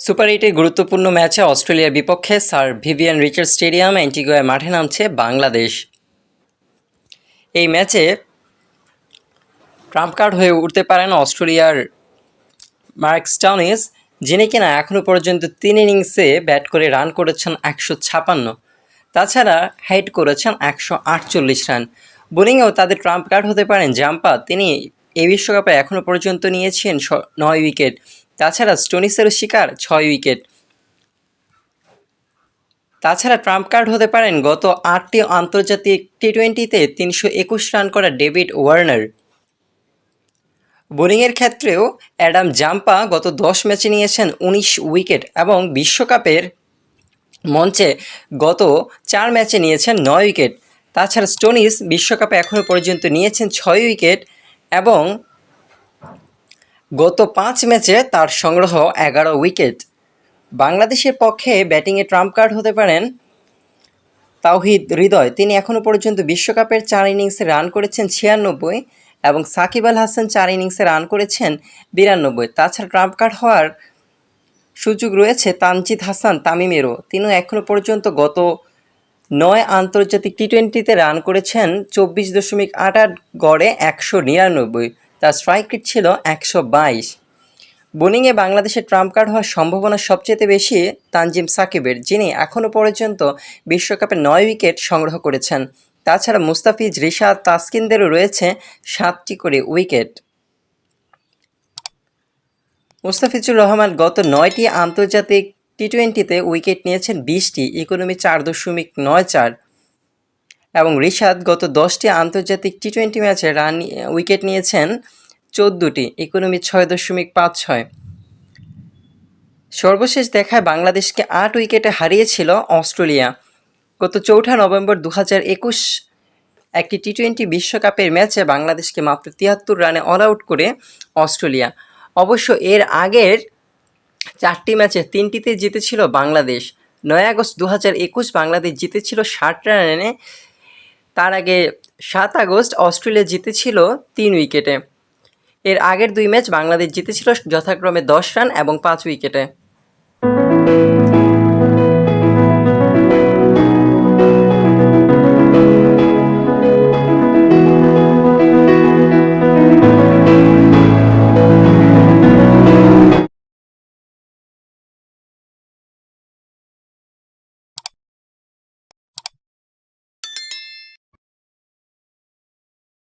Super এইটের গুরুত্বপূর্ণ ম্যাচে অস্ট্রেলিয়ার বিপক্ষে স্যার ভিভিয়ান রিচার্ড স্টেডিয়াম অ্যান্টিগুয়ায় মাঠে নামছে বাংলাদেশ। এই ম্যাচে ট্রাম্প কার্ড হয়ে উঠতে পারেন অস্ট্রেলিয়ার মার্ক স্টাউনিস যিনি কিনা এখনও পর্যন্ত তিন ইনিংসে ব্যাট করে রান করেছেন একশো ছাপান্ন। তাছাড়া হাইট করেছেন একশো আটচল্লিশ রান। বোলিংয়েও তাদের ট্রাম্প কার্ড হতে পারেন জাম্পা। তিনি এই বিশ্বকাপে এখনও পর্যন্ত নিয়েছেন নয় উইকেট। তাছাড়া স্টোনিসেরও শিকার ছয় উইকেট। তাছাড়া ট্রাম্প কার্ড হতে পারেন গত আটটি আন্তর্জাতিক টি টোয়েন্টিতে তিনশো একুশ রান করা ডেভিড ওয়ার্নার। বোলিংয়ের ক্ষেত্রেও অ্যাডাম জাম্পা গত দশ ম্যাচে নিয়েছেন উনিশ উইকেট এবং বিশ্বকাপের মঞ্চে গত চার ম্যাচে নিয়েছেন নয় উইকেট। তাছাড়া স্টোনিস বিশ্বকাপে এখনও পর্যন্ত নিয়েছেন ছয় উইকেট এবং গত পাঁচ ম্যাচে তার সংগ্রহ এগারো উইকেট। বাংলাদেশের পক্ষে ব্যাটিংয়ে ট্রাম্প কার্ড হতে পারেন তাওহিদ হৃদয়। তিনি এখনও পর্যন্ত বিশ্বকাপের চার ইনিংসে রান করেছেন ছিয়ানব্বই এবং সাকিব আল হাসান চার ইনিংসে রান করেছেন বিরানব্বই। তাছাড়া ট্রাম্প কার্ড হওয়ার সুযোগ রয়েছে তানজিদ হাসান, তামিমেরও। তিনিও এখনও পর্যন্ত গত নয় আন্তর্জাতিক টি টোয়েন্টিতে রান করেছেন চব্বিশ দশমিক আট আট গড়ে একশো নিরানব্বই। তার স্ট্রাইক রেট ছিল একশো বাইশ। বোলিংয়ে বাংলাদেশের ট্রাম্প কার্ড হওয়ার সম্ভাবনা সবচেয়ে বেশি তানজিম সাকিবের, যিনি এখনও পর্যন্ত বিশ্বকাপে নয় উইকেট সংগ্রহ করেছেন। তাছাড়া মুস্তাফিজ, রিশাদ, তাসকিনদেরও রয়েছে সাতটি করে উইকেট মুস্তাফিজুর রহমান গত নয়টি আন্তর্জাতিক টি টোয়েন্টিতে উইকেট নিয়েছেন বিশটি ইকোনমি চার দশমিক নয় চার। এবং রিশাদ গত দশটি আন্তর্জাতিক টি টোয়েন্টি ম্যাচে রান উইকেট নিয়েছেন চোদ্দোটি ইকোনমি ছয় দশমিক পাঁচ ছয়। সর্বশেষ দেখায় বাংলাদেশকে আট উইকেটে হারিয়েছিল অস্ট্রেলিয়া। গত চৌঠা নভেম্বর দু হাজার একুশ একটি টি টোয়েন্টি বিশ্বকাপের ম্যাচে বাংলাদেশকে মাত্র তিয়াত্তর রানে অল আউট করে অস্ট্রেলিয়া। অবশ্য এর আগের চারটি ম্যাচে তিনটিতে জিতেছিল বাংলাদেশ। নয় আগস্ট দু হাজার একুশ বাংলাদেশ জিতেছিল ষাট রানে তার আগে সাত আগস্ট অস্ট্রেলিয়া জিতেছিল তিন উইকেটে। এর আগের দুই ম্যাচ বাংলাদেশ জিতেছিল যথাক্রমে দশ রান এবং পাঁচ উইকেটে।